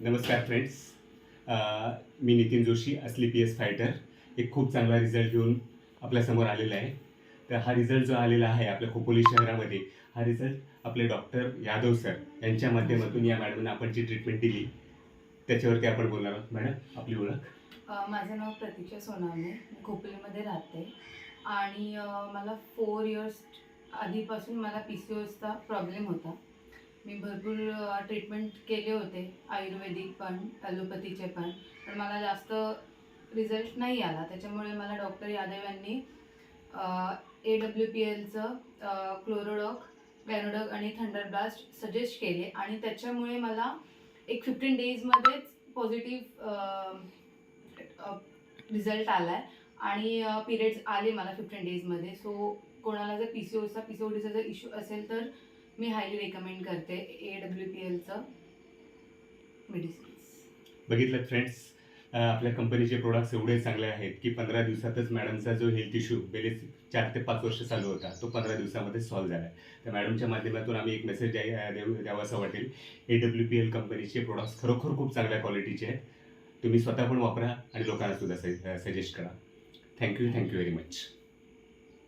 नमस्कार फ्रेंड्स मी नितीन जोशी असली P S fighter एक खूप चांगला रिझल्ट घेऊन आपल्यासमोर आलेला आहे. तर हा रिझल्ट जो आलेला आहे आपल्या खोपोली शहरामध्ये हा रिझल्ट आपले डॉक्टर यादव सर यांच्या माध्यमातून या मॅडमना आपण जी ट्रीटमेंट दिली त्याच्यावरती आपण बोलणार आहोत मॅडम आपली ओळख? माझं नाव प्रतीक्षा सोनावणे. मी खोपोलीमध्ये राहते. आणि मला फोर इयर्स आधीपासून मला पी सी ओचा प्रॉब्लेम होता. मी भरपूर ट्रीटमेंट केले होते आयुर्वेदिक पण ॲलोपॅथीचे पण. पण मला जास्त रिझल्ट नाही आला. त्याच्यामुळे मला डॉक्टर यादव यांनी ए डब्ल्यू पी एलचं क्लोरोडॉक बॅरोडॉक आणि थंडर ब्लास्ट सजेस्ट केले. आणि त्याच्यामुळे मला एक फिफ्टीन डेजमध्येच पॉझिटिव्ह रिझल्ट आला आहे आणि पिरियड्स आले मला फिफ्टीन डेजमध्ये सो कोणाला जर पी सी ओचा पी सी ओ डीचा जर इश्यू असेल तर मी हायली रेकमेंड करते ए डब्ल्यू पी एलचं मेडिसिन्स बघितलं फ्रेंड्स आपल्या कंपनीचे प्रोडक्ट्स एवढे चांगले आहेत की पंधरा दिवसातच मॅडमचा जो हेल्थ इश्यू गेले चार ते पाच वर्ष चालू होता तो पंधरा दिवसामध्ये सॉल्व्ह झाला. आहे तर मॅडमच्या माध्यमातून आम्ही एक मेसेज देऊ द्यावा असं वाटेल ए डब्ल्यू पी एल कंपनीचे प्रोडक्ट्स खरोखर खूप चांगल्या क्वालिटीचे आहेत. तुम्ही स्वतः पण वापरा आणि लोकांना सुद्धा सजेस्ट करा. Thank you thank you very much